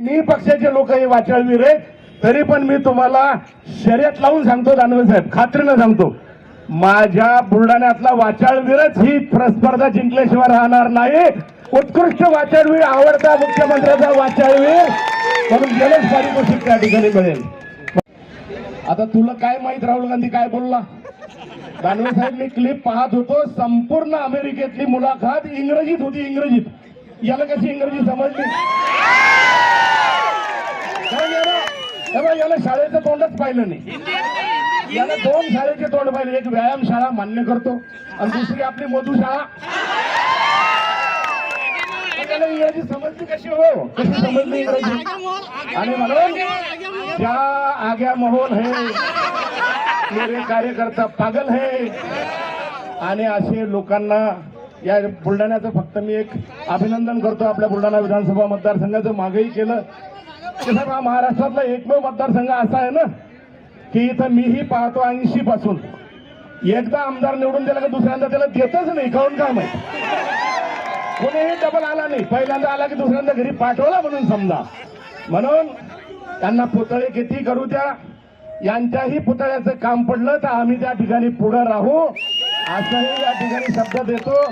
मी पक्षाचे लोक हे वाचाळवीर रे. तरी पण मी तुम्हाला शर्यत लावून सांगतो दानवे साहेब. खात्रीनं सांगतो. माझ्या बुलढाण्यातला वाचाळवीरच ही स्पर्धा जिंकल्याशिवाय राहणार नाही. उत्कृष्ट वाचाळवीर आवडता मुख्यमंत्र्याचा वाचाळवीर म्हणून गेलेच पारितोषिक त्या ठिकाणी मिळेल. आता तुला काय माहीत राहुल गांधी काय बोलला? दानवे साहेब मी क्लिप पाहत होतो. संपूर्ण अमेरिकेतली मुलाखत इंग्रजीत होती इंग्रजीत. याला कशी इंग्रजी समजली? याला याला शाळेचं तोंडच पाहिलं नाही. याला दोन शाळेचे तोंड पाहिले. एक व्यायाम शाळा मान्य करतो आणि दुसरी आपली मधु शाळा त्याला इंग्रजी समजली कशी हो? कशी समजली इंग्रजी? आणि म्हणून क्या आग्या मोहन हे मेरे कार्यकर्ता पागल है. आणि असे लोकांना या बुलढाण्याचं फक्त मी एक अभिनंदन करतो आपल्या बुलढाणा विधानसभा मतदारसंघाचं. मागही केलं. की साहेब हा महाराष्ट्रातला एकमेव मतदारसंघ असा आहे ना की इथं मीही पाहतो ऐंशी पासून. एकदा आमदार निवडून दिला का दुसऱ्यांदा त्याला देतच नाही काऊन काम आहे? कोणीही डबल आला नाही. पहिल्यांदा आला की दुसऱ्यांदा घरी पाठवला म्हणून समजा. म्हणून त्यांना पुतळे किती करू द्या. यांच्याही पुतळ्याचं काम पडलं तर आम्ही त्या ठिकाणी पुढे राहू. असंही या ठिकाणी शब्द देतो.